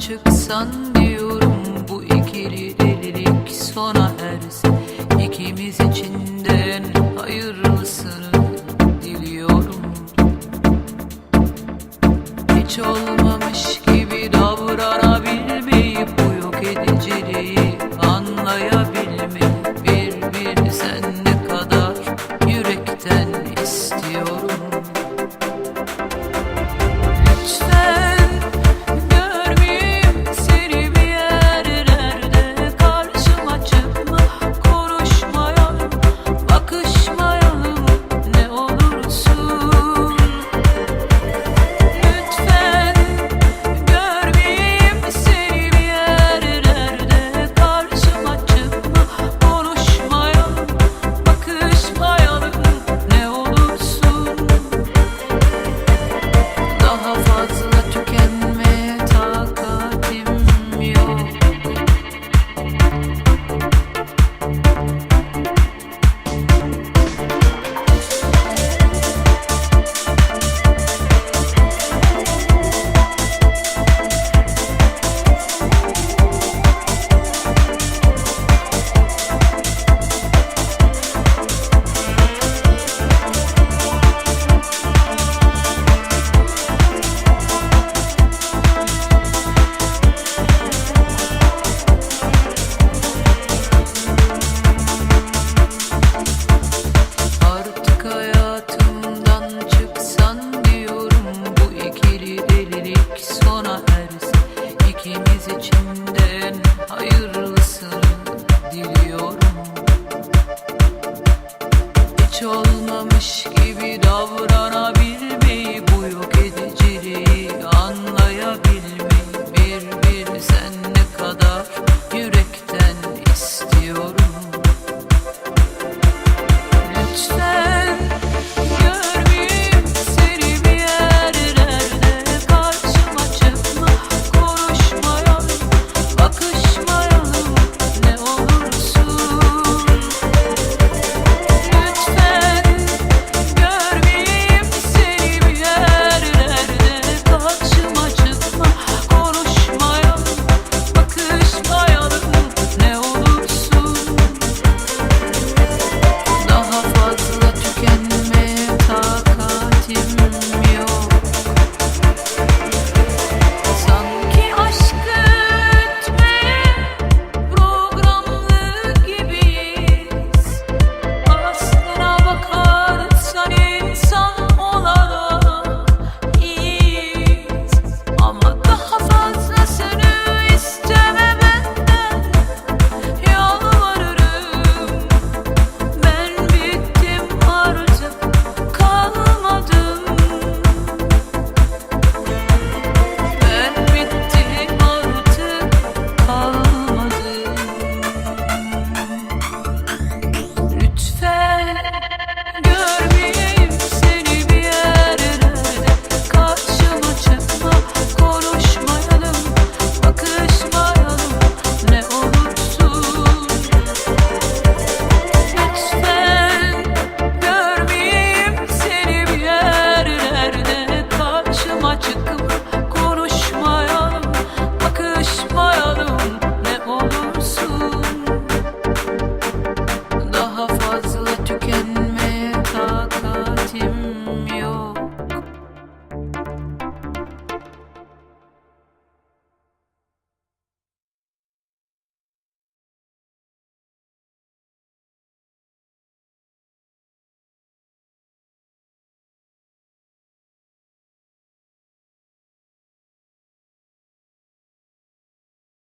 çıksan diyorum bu ikili delilik sona ersin. İkimiz içinden hayırlısını diliyorum. Hiç olmamış gibi davranabilmeyip bu yok ediciliği seçimden hayırlısını diliyorum Hiç olmamış gibi